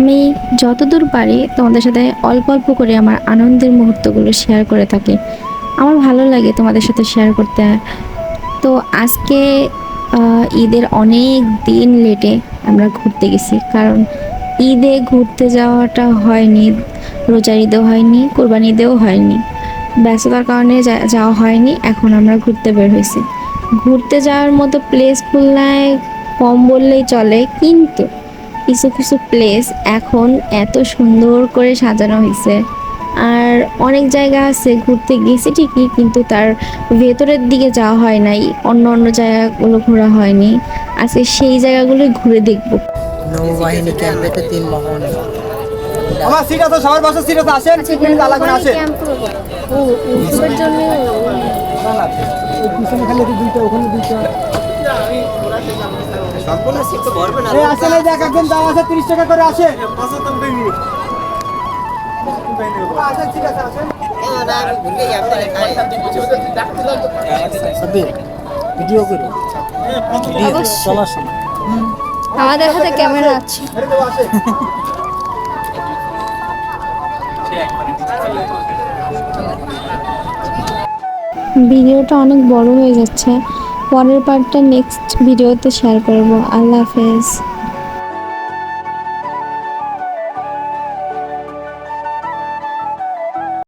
আমি যতদূর পারি তোমাদের সাথে অল্প অল্প করে আমার আনন্দের মুহূর্তগুলো শেয়ার করে থাকি। আমার ভালো লাগে তোমাদের সাথে শেয়ার করতে। তো আজকে ঈদের অনেক দিন লেটে আমরা ঘুরতে গেছি। কারণ ঈদে ঘুরতে যাওয়াটা হয়নি, রোজার ঈদেও হয়নি, কোরবানি ঈদেও হয়নি। ব্যস্ততার কারণে যাওয়া হয়নি, এখন আমরা ঘুরতে বের হয়েছি। ঘুরতে যাওয়ার মতো প্লেস খুলনায় কম বললেই চলে, কিন্তু কিছু কিছু প্লেস এখন এত সুন্দর করে সাজানো হয়েছে। আর অনেক জায়গা আছে ঘুরতে গেছি ঠিকই কিন্তু তার ভেতরের দিকে যাওয়া হয় নাই অন্য অন্য জায়গাগুলো ঘোরা হয়নি। আজকে সেই জায়গাগুলোই ঘুরে দেখব। নৌবাহিনী ক্যাম্পেতে তিন বাহন আমার সিট আছে সবার বাসার সিট আছে আসেন পিকনিক আলাদা করে আসেন। পিছনে খালি দুইটা ওখানে দুইটা। এই আসেন এই যে এক একজন দাম আছে তিরিশ টাকা করে আসে। আছে ভিডিও করো। চলার সময়। আমাদের হাতে ক্যামেরা আছে। তো ভিডিওটা অনেক বড় হয়ে যাচ্ছে। পরের পার্টটা নেক্সট ভিডিওতে শেয়ার করব। আল্লাহ হাফেজ।